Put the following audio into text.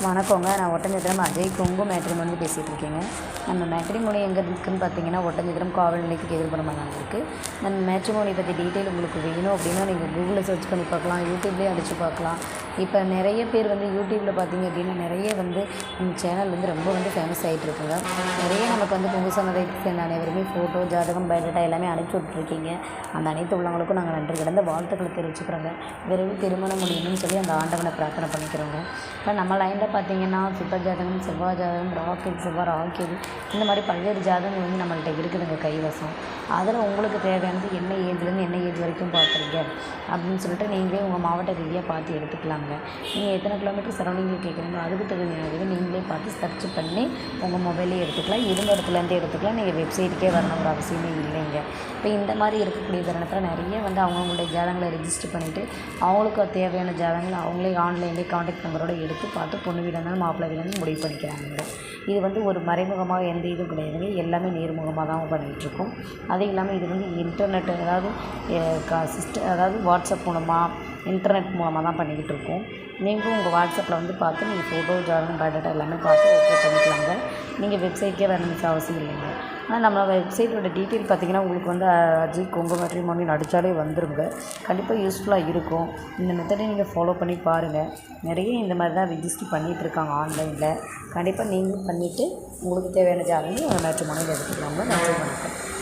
வணக்கங்க. நான் ஒட்டஞ்சத்திரம் அஜய். கொங்கு மேட்ரிமோனி பேசிகிட்டு இருக்கேங்க. நம்ம மேட்ரிமோனி எங்கே இருக்குதுன்னு பார்த்தீங்கன்னா ஒட்டஞ்சத்திரம் காவல் நிலையத்துக்கு எதிர்புறமாக இருக்குது நம்ம மேட்ரிமோனி பற்றி டீட்டெயில் உங்களுக்கு வேணும் அப்படின்னா நீங்கள் கூகுளில் சர்ச் பண்ணி பார்க்கலாம். யூடியூப்லேயே அடித்து பார்க்கலாம். இப்போ நிறைய பேர் வந்து யூடியூப்பில் பார்த்தீங்க அப்படின்னா நிறைய வந்து நம்ம சேனல் வந்து ரொம்ப வந்து ஃபேமஸ் ஆகிட்டு இருக்குங்க. நிறைய நமக்கு வந்து புது சமுதாயத்தை சேர்ந்த அனைவருமே ஃபோட்டோ ஜாதகம் பயோடேட்டா எல்லாமே அனுப்பிச்சி விட்ருக்கீங்க அந்த அனைத்து உள்ளவங்களுக்கும் நாங்கள் நன்றி கிடந்த வாழ்த்துக்களை தெரிவிச்சுக்கிறோங்க. விரைவில் திருமணம் முடியணும்னு சொல்லி அந்த ஆண்டவனை பிரார்த்தனை பண்ணிக்கிறோங்க. இப்போ நம்ம லைனில் பார்த்தீங்கன்னா சுத்த ஜாதகம் செவ்வாய் ஜாதகம் ராக்கெட் செவ்வாய் ராக்கெட் இந்த மாதிரி பல்வேறு ஜாதகங்கள் வந்து நம்மள்கிட்ட இருக்குதுங்க கைவசம். அதில் உங்களுக்கு தேவையானது என்ன ஏஜ்லேருந்து என்ன ஏஜ் வரைக்கும் பார்க்குறீங்க அப்படின்னு சொல்லிட்டு நீங்களே உங்கள் மாவட்ட ரீதியாக பார்த்து எடுத்துக்கலாம் எடுத்துக்கலாங்க நீங்கள் எத்தனை கிலோமீட்டர் சரௌண்டிங்கில் கேட்குறீங்களோ அதுக்கு தகுந்த நீங்களே பார்த்து சர்ச் பண்ணி உங்கள் மொபைலே எடுத்துக்கலாம். இருந்த இடத்துலேருந்தே எடுத்துக்கலாம். நீங்கள் வெப்சைட்டுக்கே வரணுங்கிற அவசியமே இல்லைங்க. இப்போ இந்த மாதிரி இருக்கக்கூடிய தருணத்தில் நிறைய வந்து அவங்கவுங்களுடைய ஜாதகங்களை ரெஜிஸ்டர் பண்ணிவிட்டு அவங்களுக்கு தேவையான ஜாதகங்களை அவங்களே ஆன்லைன்லேயே காண்டாக்ட் நம்பரோட எடுத்து பார்த்து பொண்ணு வீடாக இருந்தாலும் மாப்பிள்ளை வீடாக முடிவு பண்ணிக்கிறாங்க. இது வந்து ஒரு மறைமுகமாக எந்த இதுவும் கிடையாதுங்க. எல்லாமே நேர்முகமாக தான் பண்ணிகிட்ருக்கோம் அதுவும் இல்லாமல் இது வந்து இன்டர்நெட் அதாவது சிஸ்டம் அதாவது வாட்ஸ்அப் மூலமாக இன்டர்நெட் மூலமாக தான் பண்ணிக்கிட்டு இருக்கோம் நீங்களும் உங்கள் வாட்ஸ்அப்பில் வந்து பார்த்து நீங்கள் ஃபோட்டோ ஜாதகம் பயோடேட்டா எல்லாமே பார்த்து ஓகே பண்ணிக்கலாங்க. நீங்கள் வெப்சைட்கே வரணும்னு அவசியம் இல்லைங்க. ஆனால் நம்ம வெப்சைட்டோட டீட்டெயில் பார்த்தீங்கன்னா உங்களுக்கு வந்து அஜித் கொங்கு மேட்ரிமோனின்னு அடித்தாலே வந்துருங்க. கண்டிப்பாக யூஸ்ஃபுல்லாக இருக்கும். இந்த மெத்தடை நீங்கள் ஃபாலோ பண்ணி பாருங்கள் நிறைய இந்த மாதிரி தான் ரிஜிஸ்டர் பண்ணிகிட்டு இருக்காங்க ஆன்லைனில் கண்டிப்பாக நீங்களும் பண்ணிவிட்டு உங்களுக்கு தேவையான ஜாதகம் மொழியில் எடுத்துக்கலாம் நன்றி வணக்கம்